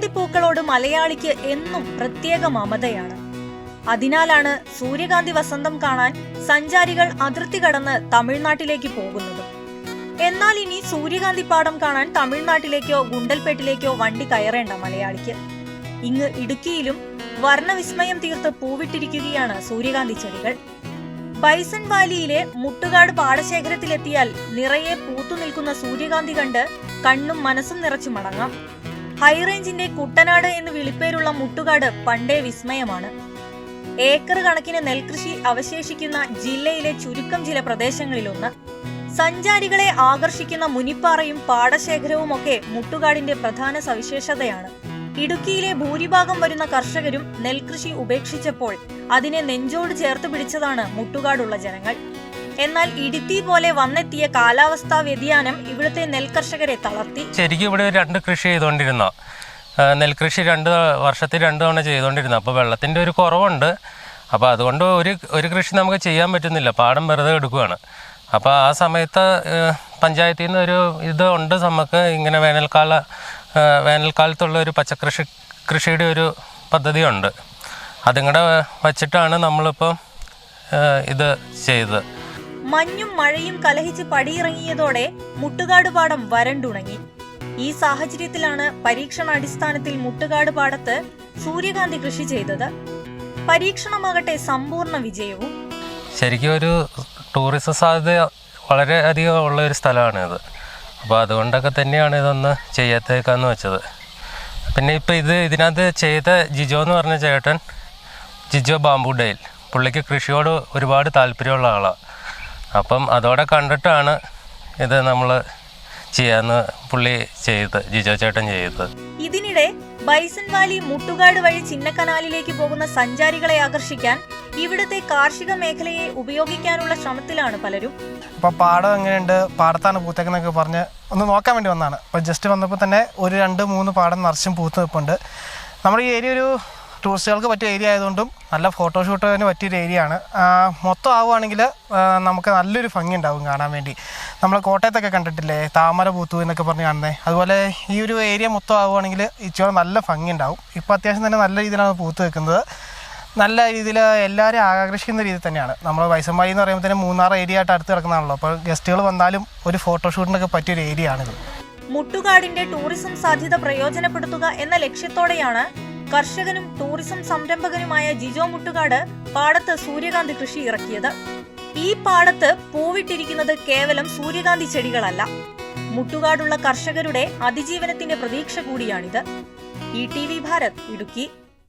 മലയാളിക്ക് എന്നും പ്രത്യേക മമതയാണ്. അതിനാലാണ് സൂര്യകാന്തി വസന്തം കാണാൻ സഞ്ചാരികൾ അതിർത്തി കടന്ന് തമിഴ്നാട്ടിലേക്ക് പോകുന്നത്. എന്നാൽ ഇനി സൂര്യകാന്തി പാടം കാണാൻ തമിഴ്നാട്ടിലേക്കോ ഗുണ്ടൽപേട്ടിലേക്കോ വണ്ടി കയറേണ്ട മലയാളിക്ക്. ഇങ്ങ് ഇടുക്കിയിലും വർണവിസ്മയം തീർത്ത് പൂവിട്ടിരിക്കുകയാണ് സൂര്യകാന്തി ചെടികൾ. ബൈസൺ വാലിയിലെ മുട്ടുകാട് പാടശേഖരത്തിലെത്തിയാൽ നിറയെ പൂത്തു നിൽക്കുന്ന സൂര്യകാന്തി കണ്ട് കണ്ണും മനസ്സും നിറച്ചു മടങ്ങാം. ഹൈറേഞ്ചിന്റെ കുട്ടനാട് എന്ന് വിളിപ്പേരുള്ള മുട്ടുകാട് പണ്ടേ വിസ്മയമാണ്. ഏക്കർ കണക്കിന് നെൽകൃഷി അവശേഷിക്കുന്ന ജില്ലയിലെ ചുരുക്കം ചില പ്രദേശങ്ങളിലൊന്ന്. സഞ്ചാരികളെ ആകർഷിക്കുന്ന മുനിപ്പാറയും പാടശേഖരവും ഒക്കെ മുട്ടുകാടിന്റെ പ്രധാന സവിശേഷതയാണ്. ഇടുക്കിയിലെ ഭൂരിഭാഗം വരുന്ന കർഷകരും നെൽകൃഷി ഉപേക്ഷിച്ചപ്പോൾ അതിനെ നെഞ്ചോട് ചേർത്ത് പിടിച്ചതാണ് മുട്ടുകാടുള്ള ജനങ്ങൾ. എന്നാൽ ഇടുത്തി പോലെ വന്നെത്തിയ കാലാവസ്ഥാ വ്യതിയാനം ഇവിടുത്തെ നെൽകർഷകരെ തളർത്തി. ശരിക്കും ഇവിടെ രണ്ട് കൃഷി ചെയ്തുകൊണ്ടിരുന്ന നെൽകൃഷി രണ്ട് വർഷത്തിൽ രണ്ട് തവണ ചെയ്തുകൊണ്ടിരുന്ന അപ്പോൾ വെള്ളത്തിന്റെ ഒരു കുറവുണ്ട്. അപ്പോൾ അതുകൊണ്ട് ഒരു ഒരു കൃഷി നമുക്ക് ചെയ്യാൻ പറ്റുന്നില്ല. പാടം വെറുതെ എടുക്കുകയാണ് അപ്പോൾ ആ സമയത്ത് പഞ്ചായത്തിൽ നിന്ന് ഒരു ഇത് ഉണ്ട് നമുക്ക്. ഇങ്ങനെ വേനൽക്കാല വേനൽക്കാലത്തുള്ള ഒരു പച്ചക്കൃഷി കൃഷിയുടെ ഒരു പദ്ധതിയുണ്ട്. അതും കൂടെ വച്ചിട്ടാണ് നമ്മളിപ്പോൾ ഇത് ചെയ്തത്. മഞ്ഞും മഴയും കലഹിച്ച് പടിയിറങ്ങിയതോടെ മുട്ടുകാട് പാടം വരണ്ടുണങ്ങി. ഈ സാഹചര്യത്തിലാണ് പരീക്ഷണാടിസ്ഥാനത്തിൽ മുട്ടുകാട് പാടത്ത് സൂര്യകാന്തി കൃഷി ചെയ്തത്. പരീക്ഷണമാകട്ടെ സമ്പൂർണ വിജയവും. ശരിക്കും ഒരു ടൂറിസം സാധ്യത വളരെ അധികം ഉള്ള ഒരു സ്ഥലമാണ് ഇത്. അപ്പോൾ അതുകൊണ്ടൊക്കെ തന്നെയാണ് ഇതൊന്ന് ചെയ്യാത്തേക്കാന്ന് വെച്ചത്. പിന്നെ ഇപ്പോൾ ഇത് ഇതിനകത്ത് ചെയ്ത ജിജോ എന്ന് പറഞ്ഞ ചേട്ടൻ ജിജോ ബാംബു ഡെയിൽ പുള്ളിക്ക് കൃഷിയോട് ഒരുപാട് താല്പര്യമുള്ള ആളാണ് അപ്പം അതോടെ കണ്ടിട്ടാണ് ഇത് നമ്മൾ ചെയ്യാന്ന് പുള്ളി ചെയ്ത് ജിജോ ചേട്ടൻ ചെയ്ത്. ഇതിനിടെ ബൈസൺ വാലി മുട്ടുകാട് വഴി ചിന്നക്കനാലിലേക്ക് പോകുന്ന സഞ്ചാരികളെ ആകർഷിക്കാൻ ഇവിടുത്തെ കാർഷിക മേഖലയെ ഉപയോഗിക്കാനുള്ള ശ്രമത്തിലാണ് പലരും. അപ്പോൾ പാടം എങ്ങനെയുണ്ട്? പാടത്താണ് പൂത്തേക്കെന്നൊക്കെ പറഞ്ഞ് ഒന്ന് നോക്കാൻ വേണ്ടി വന്നതാണ്. അപ്പോൾ ജസ്റ്റ് വന്നപ്പോൾ തന്നെ ഒരു രണ്ട് മൂന്ന് പാടം നിറച്ചും പൂത്ത് നിൽപ്പുണ്ട്. നമ്മുടെ ഈ ഏരിയ ഒരു ടൂറിസ്റ്റുകൾക്ക് പറ്റിയ ഏരിയ ആയതുകൊണ്ടും നല്ല ഫോട്ടോഷൂട്ടിന് പറ്റിയൊരു ഏരിയ ആണ്. മൊത്തം ആവുകയാണെങ്കിൽ നമുക്ക് നല്ലൊരു ഭംഗി ഉണ്ടാവും കാണാൻ വേണ്ടി. നമ്മൾ കോട്ടയത്തൊക്കെ കണ്ടിട്ടില്ലേ? താമര പൂത്തു എന്നൊക്കെ പറഞ്ഞ് കാണുന്നത് അതുപോലെ ഈ ഒരു ഏരിയ മൊത്തം ആവുകയാണെങ്കിൽ ഇച്ചിരി നല്ല ഭംഗി ഉണ്ടാവും. ഇപ്പോൾ അത്യാവശ്യം തന്നെ നല്ല രീതിയിലാണ് പൂത്ത് വെക്കുന്നത് നല്ല രീതിയിൽ എല്ലാവരെയും ആകർഷിക്കുന്ന രീതിയിൽ തന്നെയാണ്. നമ്മൾ വൈസമ്പായി എന്ന് പറയുമ്പോൾ മൂന്നാർ ഏരിയ ആയിട്ട് അടുത്ത് കിടക്കുന്നതാണല്ലോ. അപ്പോൾ ഗസ്റ്റുകൾ വന്നാലും ഒരു ഫോട്ടോഷൂട്ടിനൊക്കെ പറ്റിയൊരു ഏരിയ ആണിത്. മുട്ടുകാടിന്റെ ടൂറിസം സാധ്യത പ്രയോജനപ്പെടുത്തുക എന്ന ലക്ഷ്യത്തോടെയാണ് കർഷകനും ടൂറിസം സംരംഭകനുമായ ജിജോ മുട്ടുകാട് പാടത്ത് സൂര്യകാന്തി കൃഷി ഇറക്കിയത്. ഈ പാടത്ത് പൂവിട്ടിരിക്കുന്നത് കേവലം സൂര്യകാന്തി ചെടികളല്ല. മുട്ടുകാടുള്ള കർഷകരുടെ അതിജീവനത്തിന്റെ പ്രതീക്ഷ കൂടിയാണിത്. E T V Bharat Idukki.